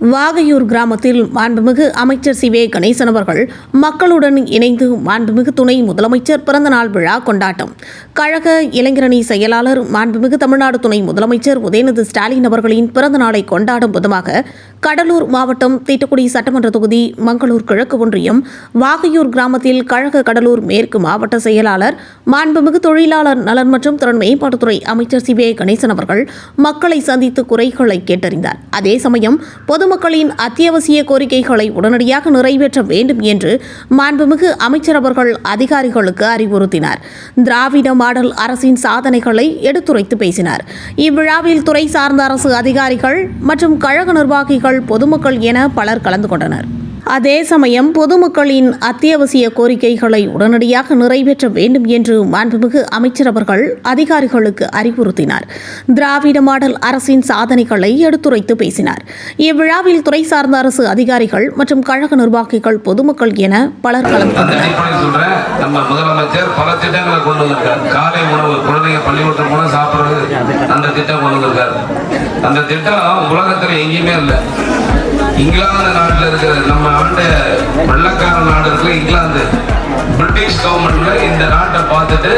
வாகையூர் கிராமத்தில் மாண்புமிகு அமைச்சர் சி. வே. கணேசன் அவர்கள் மக்களுடன் இணைந்து மாண்புமிகு துணை முதலமைச்சர் பிறந்தநாள் விழா கொண்டாட்டம். கழக இளைஞரணி செயலாளர் மாண்புமிகு தமிழ்நாடு துணை முதலமைச்சர் உதயநிதி ஸ்டாலின் அவர்களின் பிறந்தநாளை கொண்டாடும் விதமாக கடலூர் மாவட்டம் தீட்டுக்குடி சட்டமன்ற தொகுதி மங்களூர் கிழக்கு ஒன்றியம் வாகையூர் கிராமத்தில் கழக கடலூர் மேற்கு மாவட்ட செயலாளர் மாண்புமிகு தொழிலாளர் நலன் மற்றும் திறன் மேம்பாட்டுத்துறை அமைச்சர் சி. வே. கணேசன் அவர்கள் மக்களை சந்தித்து குறைகளை கேட்டறிந்தார். அதே சமயம் பொது பொதுமக்களின் அத்தியாவசிய கோரிக்கைகளை உடனடியாக நிறைவேற்ற வேண்டும் என்று மாண்புமிகு அமைச்சர் அவர்கள் அதிகாரிகளுக்கு அறிவுறுத்தினார். திராவிட மாடல் அரசின் சாதனைகளை எடுத்துரைத்து பேசினார். இவ்விழாவில் துறை சார்ந்த அரசு அதிகாரிகள் மற்றும் கழக நிர்வாகிகள் பொதுமக்கள் என பலர் கலந்து கொண்டனர். அதே சமயம் பொதுமக்களின் அத்தியாவசிய கோரிக்கைகளை உடனடியாக நிறைவேற்ற வேண்டும் என்று மாண்புமிகு அமைச்சர் அவர்கள் அதிகாரிகளுக்கு அறிவுறுத்தினார். திராவிட மாடல் அரசின் சாதனைகளை எடுத்துரைத்து பேசினார். இவ்விழாவில் துறை சார்ந்த அரசு அதிகாரிகள் மற்றும் கழக நிர்வாகிகள் பொதுமக்கள் என பலர் கலந்து கொண்டனர். அந்த திட்டம் உலகத்துல எங்கேயுமே இல்லை. இங்கிலாந்து நாட்டில் இருக்கிற நம்ம ஆண்ட வெள்ளக்கார நாடு இருக்கிற இங்கிலாந்து. பிரிட்டிஷ் கவர்மெண்ட்ல இந்த நாட்டை பார்த்துட்டு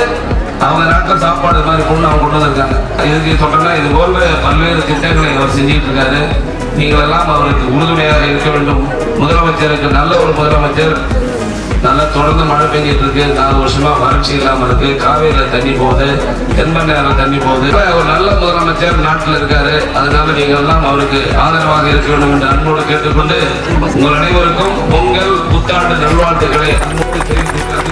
அவங்க நாட்டில் சாப்பாடு மாதிரி கொண்டு அவங்க கொண்டு வந்திருக்காங்க. இதுக்கு சொல்றேன்னா இது போல பல்வேறு திட்டங்களை அவர் செஞ்சுட்டு இருக்காரு நீங்களெல்லாம் அவருக்கு உறுதுணையாக இருக்க வேண்டும். முதலமைச்சருக்கு நல்ல ஒரு முதலமைச்சர். நல்லா தொடர்ந்து மழை பெஞ்சிட்டு இருக்கு. நாலு வருஷமா வறட்சி இல்லாம இருக்கு. காவேரியில தண்ணி போகுது. தென்பண்ணையால தண்ணி போகுது. ஒரு நல்ல முதலமைச்சர் நாட்டில் இருக்காரு. அதனால நீங்க எல்லாம் அவருக்கு ஆதரவாக இருக்க வேண்டும் என்று அன்போடு கேட்டுக்கொண்டு உங்கள் அனைவருக்கும் பொங்கல் புத்தாண்டு நல்வாழ்த்துக்களை அன்போடு தெரிவித்து